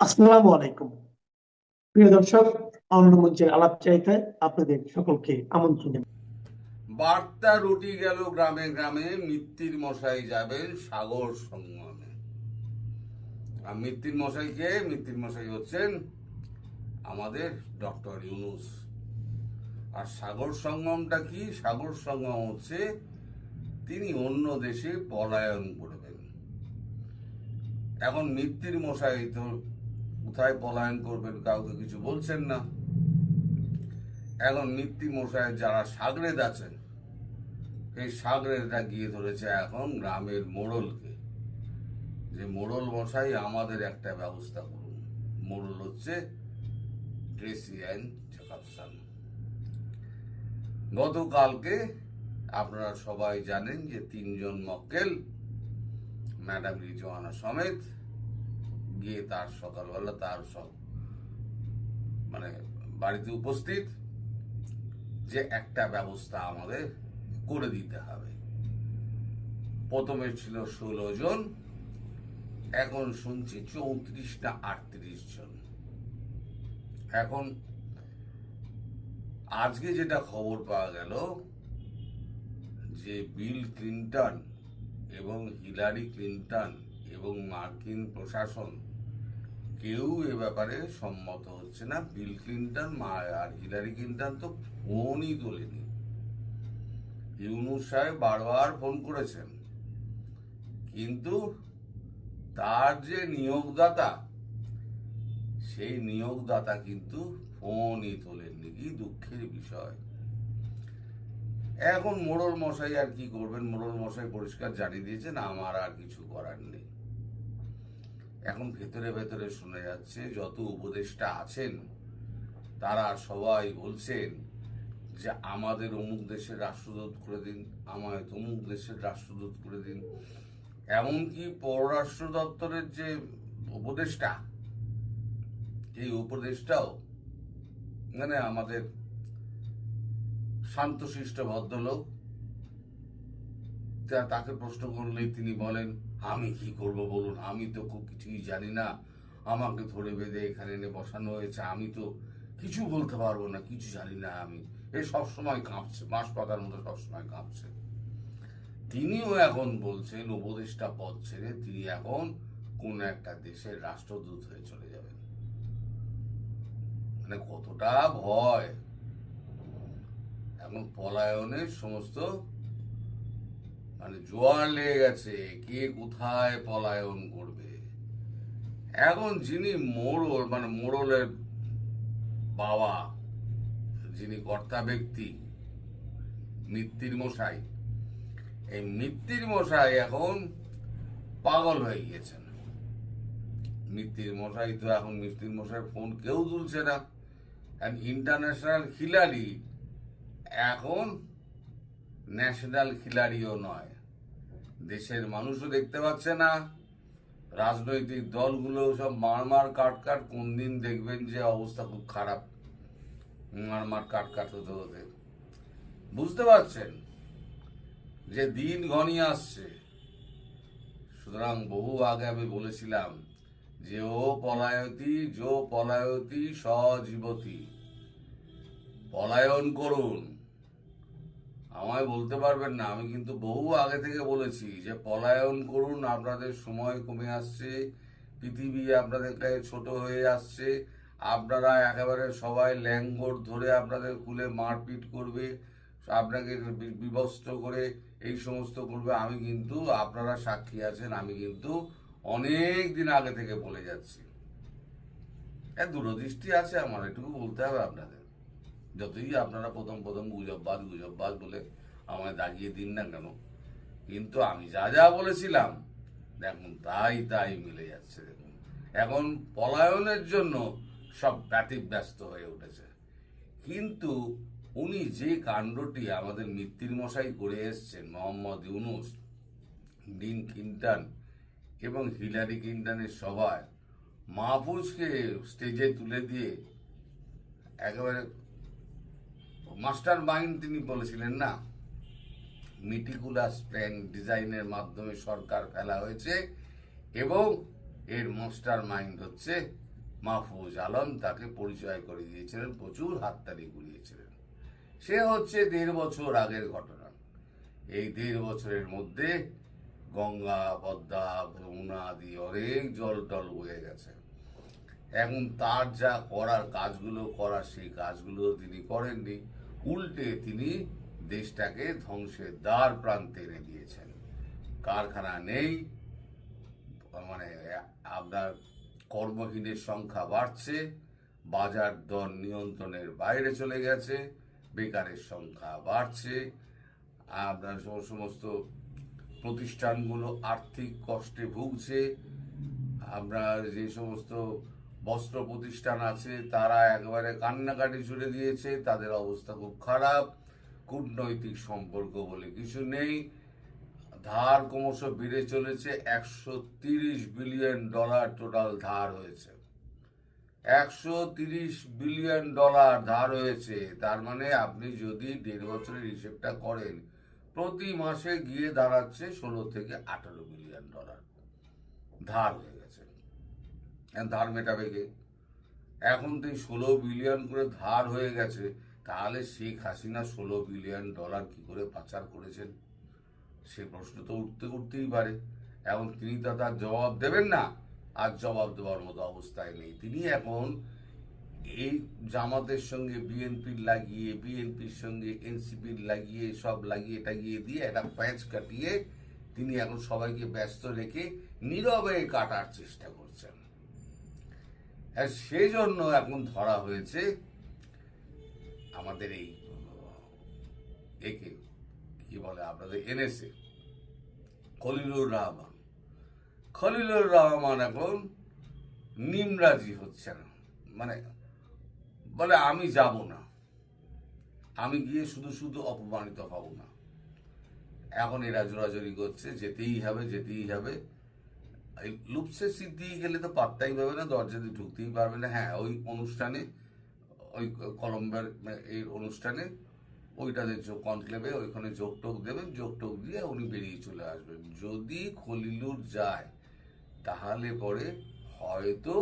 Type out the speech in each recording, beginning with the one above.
আসসালামু আলাইকুম। প্রিয় দর্শক অন্য মঞ্চের আলাপ চাইতে আপনাদের সকলকে আমন্ত্রণ বার্তা রুটি গেল গ্রামে গ্রামে, মিত্তির মশাই যাবেন সাগর সঙ্গমে আর মিত্তির মশাইকে মিত্তির মশাই হচ্ছেন আমাদের ডক্টর ইউনুস। আর সাগর সঙ্গমটা কি? সাগর সঙ্গম হচ্ছে তিনি অন্য দেশে পলায়ন করবেন। এখন মিত্তির মশাই তো কোথায় পলায়ন করবেন, কাউকে কিছু বলছেন না। এখন মিত্তি মশাই যারা সাগরেদ আছেন সেই সাগরেদরা গিয়ে ধরেছে এখন গ্রামের মোড়লকে। যে মোড়ল মশাই আমাদের একটা ব্যবস্থা করুন। মোড়ল হচ্ছে ট্রেসি অ্যান্ড জ্যাকবসন গতকালকে আপনারা সবাই জানেন যে তিনজন মক্কেল, ম্যাডাম রিজওয়ানা সমেত গিয়ে তার সকালবেলা তার সব মানে বাড়িতে উপস্থিত যে একটা ব্যবস্থা আমাদের করে দিতে হবে। প্রথমে ছিল ষোলো জন, এখন শুনছি চৌত্রিশ না আটত্রিশ জন। এখন আজকে যেটা খবর পাওয়া গেল, যে বিল ক্লিন্টন এবং হিলারি ক্লিন্টন এবং মার্কিন প্রশাসন কেউ এ ব্যাপারে সম্মত হচ্ছে না। বিল ক্লিন্টন আর হিলারি ক্লিন্টন তো ফোনই তোলেনি। ইউনুস সাহেব বারবার ফোন করেছেন। কিন্তু তার যে নিয়োগদাতা, সেই নিয়োগদাতা কিন্তু ফোনই তোলেননি। কি দুঃখের বিষয়। এখন মোড়ল মশাই আর কি করবেন? মোড়ল মশাই পরিষ্কার জানিয়ে দিয়েছেন, আমার আর কিছু করার নেই। এখন ভেতরে ভেতরে শোনা যাচ্ছে, যত উপদেষ্টা আছেন, তারা সবাই বলছেন যে, আমাদের অমুক দেশের রাষ্ট্রদূত করে দিন, আমায় তমুক দেশের রাষ্ট্রদূত করে দিন। এমনকি পররাষ্ট্র দপ্তরের যে উপদেষ্টা, এই উপদেষ্টাও মানে আমাদের শান্তশিষ্ট ভদ্রলোক তাকে প্রশ্ন করলেই তিনি বলেন, আমি কি করব বলুন? আমি তো খুব কিছুই জানি না। আমাকে ধরে বেঁধে এখানে এনে বসানো হয়েছে। আমি তো কিছু বলতে পারব না, কিছু জানি না আমি। এ সব সময় কাঁপছে বাঁশ পাতার মতো সবসময় কাঁপছে। তিনিও এখন বলছেন, উপদেষ্টা পদ ছেড়ে তিনি এখন কোন একটা দেশের রাষ্ট্রদূত হয়ে চলে যাবেন। মানে কতটা ভয়। এখন পলায়নের সমস্ত মানে জোয়ার লেগে গেছে। কে কোথায় পলায়ন করবে? এখন যিনি মোড়ল মানে মোড়লের বাবা, যিনি কর্তা ব্যক্তি, মিত্তির মশাই, এই মিত্তির মশাই এখন পাগল হয়ে গিয়েছেন। মিত্তির মশাই তো এখন, মিত্তির মশাই ফোন কেউ তুলছে না। ইন্টারন্যাশনাল খিলাড়ি এখন ন্যাশনাল খিলাড়িও নয়। দেশের মানুষও দেখতে পাচ্ছে না। রাজনৈতিক দলগুলো সব মারমার কাট কাট কোন দিন দেখবেন যে অবস্থা খুব খারাপ। মারমার কাট কাট হতে হতে। বুঝতে পারছেন যে দিন ঘনিয়ে আসছে। সুতরাং বহু আগে আমি বলেছিলাম যে ও পলায়তি, যো পলায়তি সজীবতী পলায়ন করুন। আমায় বলতে পারবেন না, আমি কিন্তু বহু আগে থেকে বলেছি যে পলায়ন করুন, আপনাদের সময় কমে আসছে, পৃথিবী আপনাদের কাছে ছোট হয়ে আসছে, আপনারা একেবারে সবাই ল্যাঙ্গর ধরে আপনাদের খুলে মারপিট করবে, আপনাকে বি- বিবস্ত্র করে এই সমস্ত করবে, আমি কিন্তু, আপনারা সাক্ষী আছেন, আমি কিন্তু অনেক দিন আগে থেকে বলে যাচ্ছি। এক দূরদৃষ্টি আছে আমার, এটুকু বলতে হবে আপনাদের। যতই আপনারা প্রথম প্রথম গুজববাদ গুজববাদ বলে আমায় দাগিয়ে দিন না কেন? কিন্তু আমি যা যা বলেছিলাম, দেখুন, তাই তাই মিলে যাচ্ছে, দেখুন। এখন পলায়নের জন্য সব ব্যতিব্যস্ত হয়ে উঠেছে। কিন্তু উনি যে কাণ্ডটি আমাদের মিত্তির মশাই করে এসছেন, মোহাম্মদ ইউনুস, ডিন ক্লিন্টন এবং হিলারি ক্লিন্টনের সভায়, মাহফুজকে স্টেজে তুলে দিয়ে একেবারে মাস্টার মাইন্ড তিনি বলেছিলেন, না মিটিকুলাস প্ল্যান ডিজাইনের মাধ্যমে সরকার ফেলা হয়েছে এবং এর মাস্টার মাইন্ড হচ্ছে মাহফুজ আলম, তাকে পরিচয় করে দিয়েছিলেন, প্রচুর হাততালি কুড়িয়েছিলেন সে হচ্ছে দেড় বছর আগের ঘটনা। এই দেড় বছরের মধ্যে গঙ্গা, পদ্মা, যমুনা আদি অনেক জল টল বয়ে গেছে। এখন তার যা করার কাজগুলো করার সেই কাজগুলো তিনি করেননি। উল্টে তিনি দেশটাকে ধ্বংসের দ্বার প্রান্তে এনে দিয়েছেন। কারখানা নেই মানে আপনার কর্মহীনের সংখ্যা বাড়ছে, বাজার দর নিয়ন্ত্রণের বাইরে চলে গেছে, বেকারের সংখ্যা বাড়ছে, আপনার সমস্ত প্রতিষ্ঠানগুলো আর্থিক কষ্টে ভুগছে, আপনার যে সমস্ত বস্ত্র প্রতিষ্ঠান আছে, তারা একেবারে কান্নাকাটি ছুড়ে দিয়েছে, তাদের অবস্থা খুব খারাপ, কূটনৈতিক সম্পর্ক বলে কিছু নেই। ধার ক্রমশ বেড়ে চলেছে, একশো তিরিশ বিলিয়ন ডলার টোটাল ধার হয়েছে। একশো তিরিশ বিলিয়ন ডলার ধার হয়েছে, তার মানে আপনি যদি দেড় বছরের হিসেবটা করেন, প্রতি মাসে গিয়ে দাঁড়াচ্ছে ষোলো থেকে আঠারো বিলিয়ন ডলার ধার হয়ে ধার মেটাবে কে? এখন তো ষোলো বিলিয়ন করে ধার হয়ে গেছে, তাহলে শেখ হাসিনা ষোলো বিলিয়ন ডলার কি করে পাচার করেছেন? সে প্রশ্ন তো উঠতে উঠতেই পারে। এখন তিনি তো তার জবাব দেবেন না, আর জবাব দেওয়ার মতো অবস্থায় নেই। তিনি এখন এই জামাতের সঙ্গে বিএনপির লাগিয়ে বিএনপির সঙ্গে এনসিপির লাগিয়ে, সব লাগিয়ে টাগিয়ে দিয়ে একটা প্যাচ কাটিয়ে তিনি এখন সবাইকে ব্যস্ত রেখে নীরবে কাটার চেষ্টা করছেন। সেই জন্য এখন ধরা হয়েছে আমাদের এই একে, কি বলে আপনাদের এনেছে খলিলুর রহমান। খলিলুর রহমান এখন নিমরাজি হচ্ছে না। মানে বলে আমি যাব না। আমি গিয়ে শুধু শুধু অপমানিত হব না। এখন এরা জোরাজোরি করছে, যেতেই হবে যেতেই হবে। এই লুপসে সিদ্ধি গেলে তো পাত্তাই পাবে না দরজা দিয়ে ঢুকতেই পারবে না। হ্যাঁ ওই অনুষ্ঠানে, ওই কলম্বের এই অনুষ্ঠানে ওইটাতে কনক্লেভে ওইখানে যোগ টোক দেবেন, যোগ টোক দিয়ে উনি বেরিয়ে চলে আসবেন। যদি খলিলুর যায়, তাহলে পরে হয়তো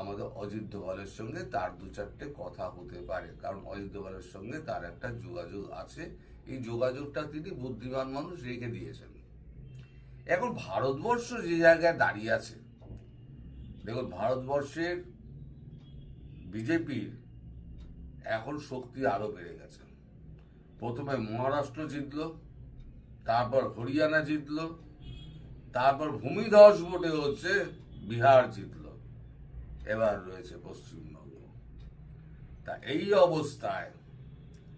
আমাদের অজিত দোভালের সঙ্গে তার দু চারটে কথা হতে পারে। কারণ অজিত দোভালের সঙ্গে তার একটা যোগাযোগ আছে। এই যোগাযোগটা তিনি বুদ্ধিমান মানুষ রেখে দিয়েছেন। এখন ভারতবর্ষ যে জায়গায় দাঁড়িয়ে আছে, দেখুন, ভারতবর্ষের বিজেপির এখন শক্তি আরও বেড়ে গেছে। প্রথমে মহারাষ্ট্র জিতল, তারপর হরিয়ানা জিতল, তারপর ভূমিধস ভোটে হচ্ছে বিহার জিতল, এবার রয়েছে পশ্চিমবঙ্গ। তা এই অবস্থায়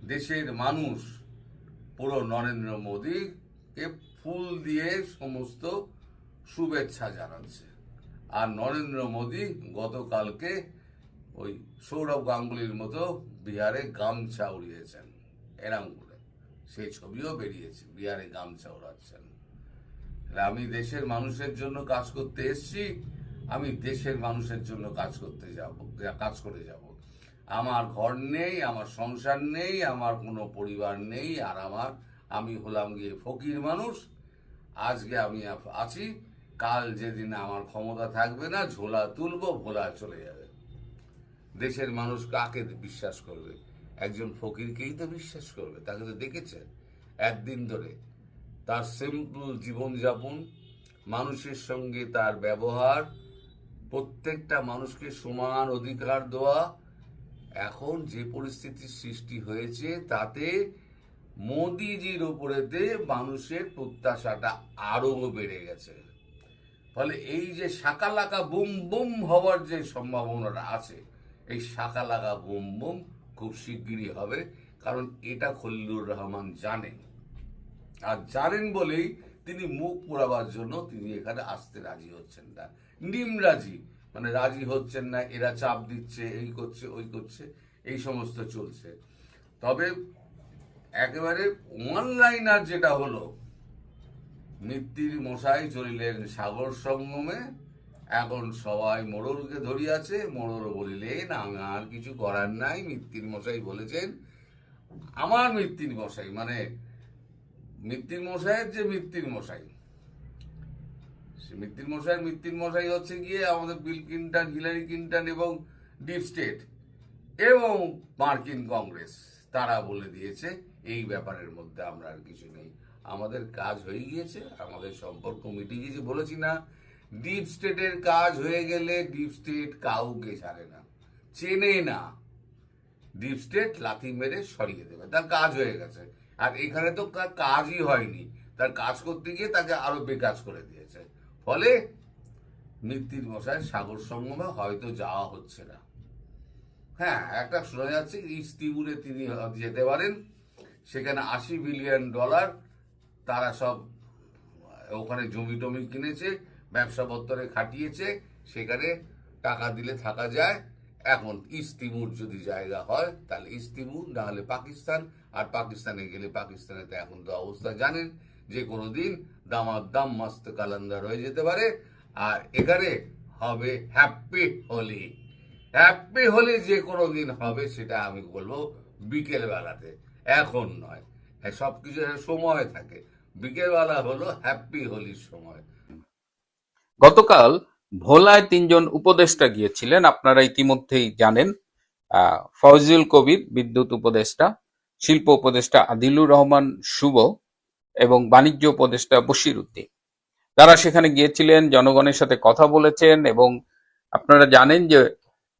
দেশের মানুষ পুরো নরেন্দ্র মোদীকে ফুল দিয়ে সমস্ত শুভেচ্ছা জানাচ্ছে। আর নরেন্দ্র মোদী গতকালকে ওই সৌরভ গাঙ্গুলির মতো বিহারে গামছা উড়িয়েছেন, এরাম করে। সেই ছবিও বেরিয়েছে, বিহারে গামছা উড়াচ্ছেন। আমি দেশের মানুষের জন্য কাজ করতে এসেছি, আমি দেশের মানুষের জন্য কাজ করতে যাব, কাজ করে যাব। আমার ঘর নেই, আমার সংসার নেই, আমার কোনো পরিবার নেই, আর আমার, আমি হলাম গিয়ে ফকির মানুষ আজকে আমি আছি। কাল যেদিন আমার ক্ষমতা থাকবে না, ঝোলা তুলব, ভোলা চলে যাবে। দেশের মানুষ কাকে বিশ্বাস করবে? একজন ফকিরকেই তো বিশ্বাস করবে, তাকে তো দেখেছে একদিন ধরে তার সিম্পল জীবনযাপন, মানুষের সঙ্গে তার ব্যবহার, প্রত্যেকটা মানুষকে সমান অধিকার দেওয়া, এখন যে পরিস্থিতির সৃষ্টি হয়েছে, তাতে মোদিজির ওপরেতে মানুষের প্রত্যাশাটা আরও বেড়ে গেছে। ফলে এই যে শাকালাকা বুম বুম হওয়ার যে সম্ভাবনাটা আছে, এই শাকালাকা বুম বুম খুব শিগগিরই হবে, কারণ এটা খলিলুর রহমান জানেন। আর জানেন বলেই তিনি মুখ পোড়াবার জন্য তিনি এখানে আসতে রাজি হচ্ছেন না। নিম রাজি মানে রাজি হচ্ছেন না, এরা চাপ দিচ্ছে, এই করছে, ওই করছে, এই সমস্ত চলছে। তবে একেবারে ওয়ান লাইনার যেটা হলো, মিত্তির মশাই চলিলেন সাগর সঙ্গমে, এখন সবাই মোড়লকে ধরিয়াছে, মোড়ল বলিলেন আমার কিছু করার নাই। মিত্তির মশাই বলেছেন, আমার মৃত্যুর মশাই মানে মিত্তির মশাইয়ের যে মৃত্যুর মশাই, সে মৃত্যুর মশাই মৃত্যুর মশাই হচ্ছে গিয়ে আমাদের বিল ক্লিন্টন হিলারি ক্লিন্টন এবং ডিপ স্টেট এবং মার্কিন কংগ্রেস। তারা বলে দিয়েছে এই ব্যাপারের মধ্যে আমরা আর কিছু নেই। আমাদের কাজ হয়ে গিয়েছে, আমাদের সম্পর্ক মিটে গিয়েছে, বলেছি না ডিপ স্টেটের কাজ হয়ে গেলে ডিপ স্টেট কাউকে ছাড়ে না, চেনে না। ডিপ স্টেট লাথি মেরে সরিয়ে দেবে, তার কাজ হয়ে গেছে। আর এখানে তো কাজই হয়নি, তার কাজ করতে গিয়ে তাকে আরও বেকাজ করে দিয়েছে। ফলে মৃত্যুর মশায় সাগর সঙ্গমে হয়তো যাওয়া হচ্ছে না। হ্যাঁ একটা শোনা যাচ্ছে ইস্তিবুলে তিনি যেতে পারেন। সেখানে আশি বিলিয়ন ডলার তারা সব, ওখানে জমি টমি কিনেছে ব্যবসাপত্রে খাটিয়েছে, সেখানে টাকা দিলে থাকা যায়। এখন ইস্তিমুর যদি জায়গা হয়, তাহলে ইস্তিমুর, না হলে পাকিস্তান। আর পাকিস্তানে গেলে পাকিস্তানে তো এখন তো অবস্থা জানেন, যে কোনো দিন দামাদাম মস্ত কালান্দার হয়ে যেতে পারে। আর এখানে হবে হ্যাপি হোলি। হ্যাপি হোলি যে কোনো দিন হবে, সেটা আমি বলব বিকেল বেলাতে এখন নয়। হ্যাঁ সব কিছু সময় থাকে। বিকেলবেলা হলো হ্যাপি হোলির সময়। গতকাল ভোলায় তিনজন উপদেষ্টা গিয়েছিলেন। আপনারা ইতিমধ্যেই জানেন আহ, ফয়জুল কবির বিদ্যুৎ উপদেষ্টা শিল্প উপদেষ্টা আদিলুর রহমান শুভ এবং বাণিজ্য উপদেষ্টা বশির উদ্দিন তারা সেখানে গিয়েছিলেন জনগণের সাথে কথা বলেছেন এবং আপনারা জানেন যে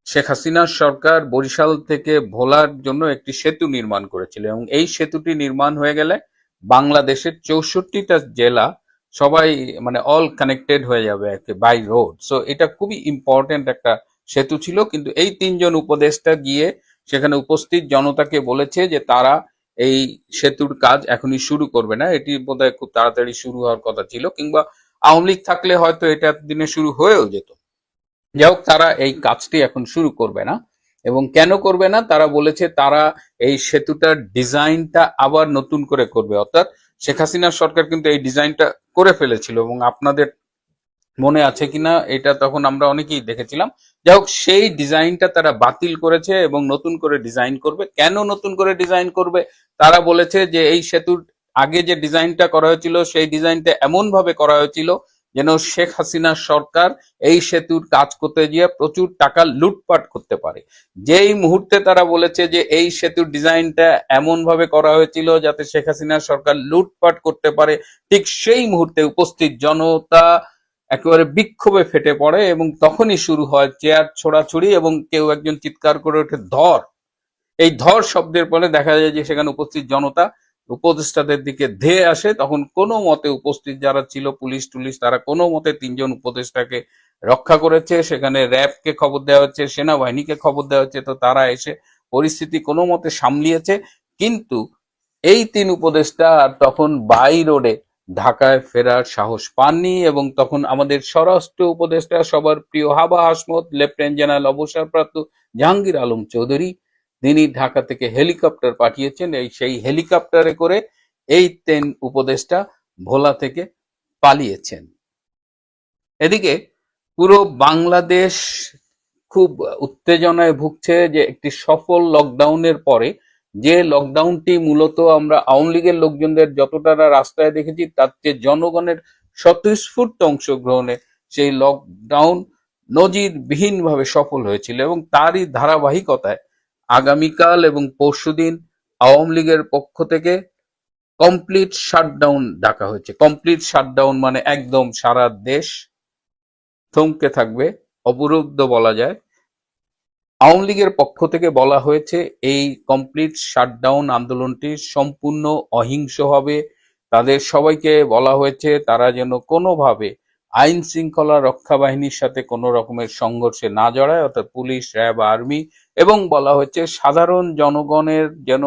শেখ হাসিনার সরকার বরিশাল থেকে ভোলার জন্য একটি সেতু নির্মাণ করেছিল এবং এই সেতুটি নির্মাণ হয়ে গেলে বাংলাদেশের চৌষট্টিটা জেলা সবাই মানে অল কানেক্টেড হয়ে যাবে আর কি বাই রোড সো এটা খুবই ইম্পর্টেন্ট একটা সেতু ছিল, কিন্তু এই তিনজন উপদেষ্টা গিয়ে সেখানে উপস্থিত জনতাকে বলেছে যে তারা এই সেতুর কাজ এখনই শুরু করবে না। এটি বোধহয় খুব তাড়াতাড়ি শুরু হওয়ার কথা ছিল, কিংবা আওয়ামী লীগ থাকলে হয়তো এটা দিনে শুরু হয়েও যেত। যাই হোক, তারা এই কাজটি এখন শুরু করবে না। এবং কেন করবে না? তারা বলেছে তারা এই সেতুটার ডিজাইনটা আবার নতুন করে করবে। অর্থাৎ শেখ হাসিনার সরকার কিন্তু এই ডিজাইনটা করে ফেলেছিল এবং আপনাদের মনে আছে কিনা, এটা তখন আমরা অনেকেই দেখেছিলাম। যাই হোক, সেই ডিজাইনটা তারা বাতিল করেছে এবং নতুন করে ডিজাইন করবে। কেন নতুন করে ডিজাইন করবে? তারা বলেছে যে এই সেতুর আগে যে ডিজাইনটা করা হয়েছিল, সেই ডিজাইনটা এমন ভাবে করা হয়েছিল যেন শেখ হাসিনার সরকার এই সেতুর কাজ করতে গিয়ে প্রচুর টাকা লুটপাট করতে পারে। যেই মুহূর্তে তারা বলেছে যে এই সেতুর ডিজাইনটা এমন ভাবে করা হয়েছিল যাতে শেখ হাসিনার সরকার লুটপাট করতে পারে, ঠিক সেই মুহূর্তে উপস্থিত জনতা একেবারে বিক্ষোভে ফেটে পড়ে এবং তখনই শুরু হয় চেয়ার ছোড়াছুড়ি এবং কেউ একজন চিৎকার করে ওঠে ধর। এই ধর শব্দের পরে দেখা যায় যে সেখানে উপস্থিত জনতা উপদেষ্টাদের দিকে ধেয়ে আসে, তখন কোনো মতে উপস্থিত যারা ছিল, পুলিশ টুলিশ, তারা কোনো মতে তিনজন উপদেষ্টাকে রক্ষা করেছে। সেখানে র্যাবকে খবর দেওয়া হচ্ছে, সেনাবাহিনীকে খবর দেওয়া হচ্ছে, তো তারা এসে পরিস্থিতি কোনো মতে সামলিয়েছে। কিন্তু এই তিন উপদেষ্টা তখন বাই রোডে ঢাকায় ফেরার সাহস পাননি এবং তখন আমাদের স্বরাষ্ট্র উপদেষ্টা, সবার প্রিয় হাবা হাসমত, লেফটেন্যান্ট জেনারেল অবসরপ্রাপ্ত জাহাঙ্গীর আলম চৌধুরী তিনি ঢাকা থেকে হেলিকপ্টার পাঠিয়েছেন। এই সেই হেলিকপ্টারে করে এই তেন উপদেষ্টা ভোলা থেকে পালিয়েছেন। এদিকে পুরো বাংলাদেশ খুব উত্তেজনায় ভুগছে যে একটি সফল লকডাউনের পরে যে লকডাউনটি মূলত আমরা আওয়ামী লীগের লোকজনদের যতটা রাস্তায় দেখেছি, তার চেয়ে জনগণের স্বতঃস্ফূর্ত অংশগ্রহণে সেই লকডাউন নজিরবিহীনভাবে সফল হয়েছিল এবং তারই ধারাবাহিকতায় আগামীকাল এবং পরশুদিন আওয়ামী লীগের পক্ষ থেকে কমপ্লিট শাটডাউন ডাকা হয়েছে। কমপ্লিট শাটডাউন মানে একদম সারা দেশ থমকে থাকবে। অবরুদ্ধ বলা যায়। আওয়ামী লীগের পক্ষ থেকে বলা হয়েছে, এই কমপ্লিট শাটডাউন আন্দোলনটি সম্পূর্ণ অহিংস হবে। তাদের সবাইকে বলা হয়েছে, তারা যেন কোনোভাবে আইন শৃঙ্খলা রক্ষা বাহিনীর সাথে কোনো রকমের সংঘর্ষে না জড়ায়, অর্থাৎ পুলিশ, র্যাব, আর্মি এবং বলা হয়েছে সাধারণ জনগণের যেন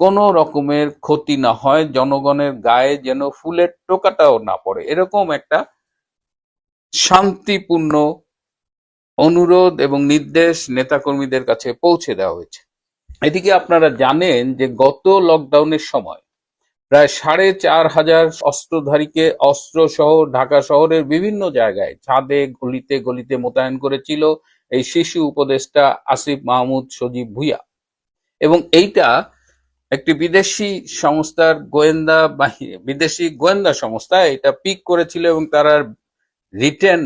কোনো রকমের ক্ষতি না হয়, জনগণের গায়ে যেন ফুলের টোকাটাও না পড়ে। এরকম একটা শান্তিপূর্ণ অনুরোধ এবং নির্দেশ নেতাকর্মীদের কাছে পৌঁছে দেওয়া হয়েছে। এদিকে আপনারা জানেন যে গত লকডাউনের সময় প্রায় সাড়ে চার হাজার অস্ত্রধারীকে অস্ত্র সহ ঢাকা শহরের বিভিন্ন জায়গায় ছাদে গলিতে গলিতে মোতায়েন করেছিল এই শিশু উপদেষ্টা আসিফ মাহমুদ সজীব ভুইয়া। এবং এইটা একটি বিদেশি সংস্থার গোয়েন্দা বাহিনী বিদেশি গোয়েন্দা সংস্থা, এটা পিক করেছিল এবং তারা রিটেন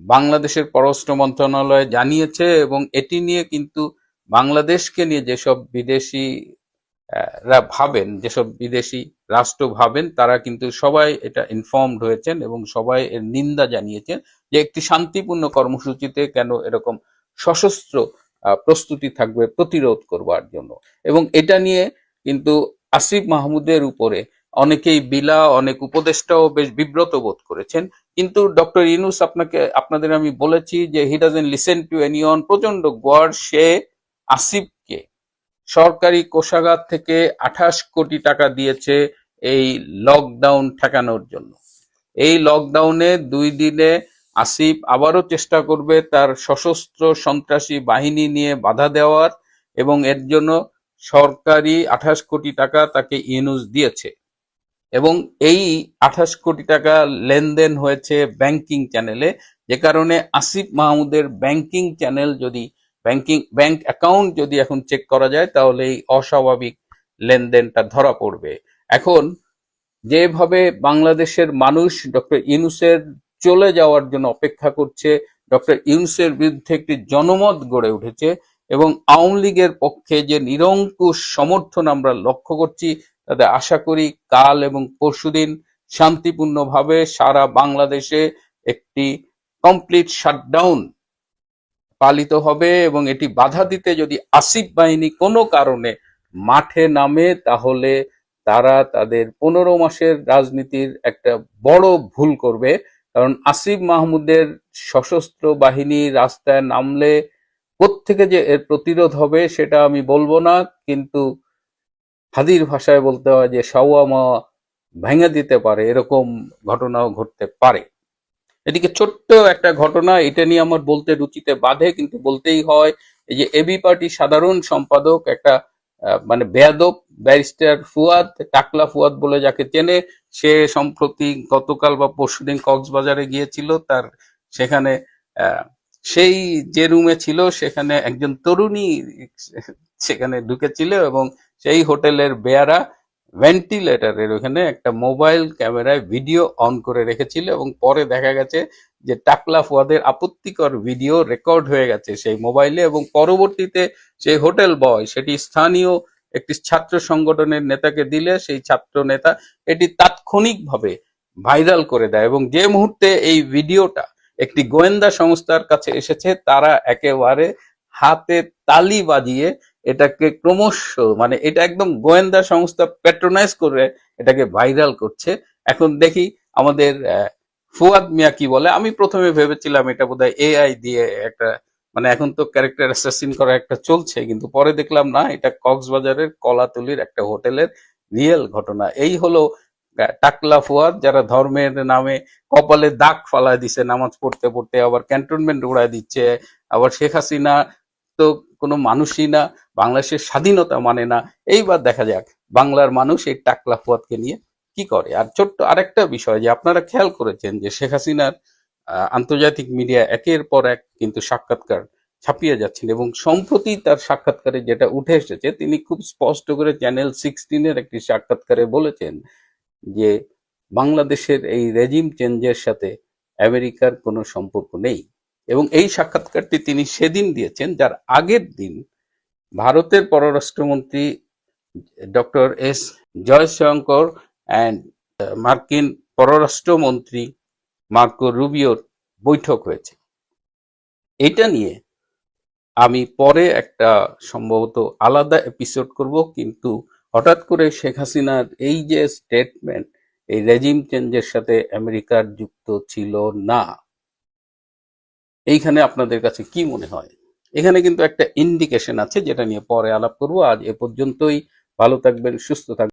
বাংলাদেশের পররাষ্ট্র মন্ত্রণালয় জানিয়েছে এবং এটি নিয়ে কিন্তু বাংলাদেশকে নিয়ে যেসব বিদেশি রা ভাবেন, যেসব বিদেশি রাষ্ট্র ভাবেন, তারা কিন্তু সবাই এটা ইনফর্মড হয়েছেন এবং সবাই এর নিন্দা জানিয়েছেন যে একটি শান্তিপূর্ণ কর্মসূচিতে কেন এরকম সশস্ত্র প্রস্তুতি থাকবে প্রতিরোধ করবার জন্য। এবং এটা নিয়ে কিন্তু আসিফ মাহমুদের উপরে অনেকেই বিলা, অনেক উপদেষ্টাও বেশ বিব্রত বোধ করেছেন। কিন্তু ডক্টর ইনুস আপনাকে, আপনাদের আমি বলেছি যে he doesn't listen to anyone প্রচণ্ড গড় সে আসিফকে সরকারি কোষাগার থেকে আঠাশ কোটি টাকা দিয়েছে এই লকডাউন ঠেকানোর জন্য। এই লকডাউনে দুই দিনে আসিফ আবারও চেষ্টা করবে তার সশস্ত্র সন্ত্রাসী বাহিনী নিয়ে বাধা দেওয়ার এবং এর জন্য সরকারি আঠাশ কোটি টাকা তাকে ইউনুস দিয়েছে। এবং এই আঠাশ কোটি টাকা লেনদেন হয়েছে ব্যাংকিং চ্যানেলে যে কারণে আসিফ মাহমুদের ব্যাংকিং চ্যানেল যদি ব্যাংকিং ব্যাংক অ্যাকাউন্ট যদি এখন চেক করা যায়, তাহলে এই অস্বাভাবিক লেনদেনটা ধরা পড়বে। এখন, যেভাবে বাংলাদেশের মানুষ ডক্টর ইউনুসের চলে যাওয়ার জন্য অপেক্ষা করছে, ডক্টর ইউনুসের বিরুদ্ধে একটি জনমত গড়ে উঠেছে এবং আওয়ামী লীগের পক্ষে যে নিরঙ্কুশ সমর্থন আমরা লক্ষ্য করছি, তাতে আশা করি কাল এবং পরশুদিন শান্তিপূর্ণভাবে সারা বাংলাদেশে একটি কমপ্লিট শাটডাউন পালিত হবে এবং এটি বাধা দিতে যদি আসিফ বাহিনী কোনো কারণে মাঠে নামে, তাহলে তারা তাদের পনেরো মাসের রাজনীতির একটা বড় ভুল করবে। কারণ আসিফ মাহমুদের সশস্ত্র বাহিনী রাস্তায় নামলে কোত্থেকে যে এর প্রতিরোধ হবে সেটা আমি বলব না, কিন্তু হাদির ভাষায় বলতে হয় যে সাওয়া মা ভেঙে দিতে পারে, এরকম ঘটনাও ঘটতে পারে। এদিকে ছোট্ট একটা ঘটনা, এটা নিয়ে আমার বলতে রুচিতে বাধে, কিন্তু বলতেই হয়, এই যে এবি পার্টি সাধারণ সম্পাদক একটা মানে বেয়াদব ব্যারিস্টার ফুয়াদ, টাকলা ফুয়াদ বলে যাকে চেনে, সে সম্প্রতি গতকাল বা পরশুদিন কক্সবাজারে গিয়েছিল, তার সেখানে সেই যে রুমে ছিল, সেখানে একজন তরুণী, সেখানে ঢুকেছিল এবং সেই হোটেলের বেয়ারা ভেন্টিলেটরের ওখানে একটা মোবাইল ক্যামেরায় ভিডিও অন করে রেখেছিল এবং পরে দেখা গেছে যে টাকলা ফুয়াদের আপত্তিকর ভিডিও রেকর্ড হয়ে গেছে সেই মোবাইলে এবং পরবর্তীতে সেই হোটেল বয় সেটি স্থানীয় একটি ছাত্র সংগঠনের নেতাকে দিলে, সেই ছাত্র নেতা এটি তাৎক্ষণিকভাবে ভাইরাল করে দেয় এবং যে মুহূর্তে এই ভিডিওটা একটি গোয়েন্দা সংস্থার কাছে এসেছে, তারা একেবারে হাতে তালি বাজিয়ে এটাকে ক্রমশ মানে এটা একদম গোয়েন্দা সংস্থা প্যাট্রোনাইজ করে এটাকে ভাইরাল করছে। এখন দেখি আমাদের ফুয়াদ মিয়া কি বলে? আমি প্রথমে ভেবেছিলাম এটা বোধহয় এআই দিয়ে একটা মানে এখন তো ক্যারেক্টার অ্যাসাসিন করা একটা চলছে, কিন্তু পরে দেখলাম না, এটা কক্সবাজারের কলাতলির একটা হোটেলের রিয়েল ঘটনা। এই হলো টাকলা ফুয়াদ, যারা ধর্মের নামে কপালে দাগ ফালায় দিছে, নামাজ পড়তে পড়তে আবার ক্যান্টনমেন্ট উড়ায় দিচ্ছে, আবার শেখ হাসিনা তো কোনো মানুষই না, বাংলাদেশের স্বাধীনতা মানে না। এইবার দেখা যাক, বাংলার মানুষ এই টাকলা ফুয়াদকে নিয়ে কি করে। আর ছোট্ট আরেকটা বিষয় যে আপনারা খেয়াল করেছেন যে শেখ হাসিনার আন্তর্জাতিক মিডিয়া একের পর এক কিন্তু সাক্ষাৎকার ছাপিয়ে যাচ্ছেন এবং সম্প্রতি তার সাক্ষাৎকারে যেটা উঠে এসেছে, তিনি খুব স্পষ্ট করে চ্যানেল সিক্সটিনের একটি সাক্ষাৎকারে বলেছেন যে বাংলাদেশের এই রেজিম চেঞ্জের সাথে আমেরিকার কোনো সম্পর্ক নেই। এবং এই সাক্ষাৎকারটি তিনি সেদিন দিয়েছেন, যার আগের দিন ভারতের পররাষ্ট্রমন্ত্রী ডক্টর এস জয়শঙ্কর অ্যান্ড মার্কিন পররাষ্ট্রমন্ত্রী মার্কো রুবিওর বৈঠক হয়েছে। এটা নিয়ে আমি পরে একটা সম্ভবত আলাদা এপিসোড করব, কিন্তু হঠাৎ করে শেখ হাসিনার এই যে স্টেটমেন্ট এই রেজিম চেঞ্জের সাথে আমেরিকার যুক্ত ছিল না। এইখানে আপনাদের কাছে কি মনে হয়? এখানে কিন্তু একটা ইন্ডিকেশন আছে যেটা নিয়ে পরে আলাপ করব। আজ এ পর্যন্তই। ভালো থাকবেন, সুস্থ থাকবেন।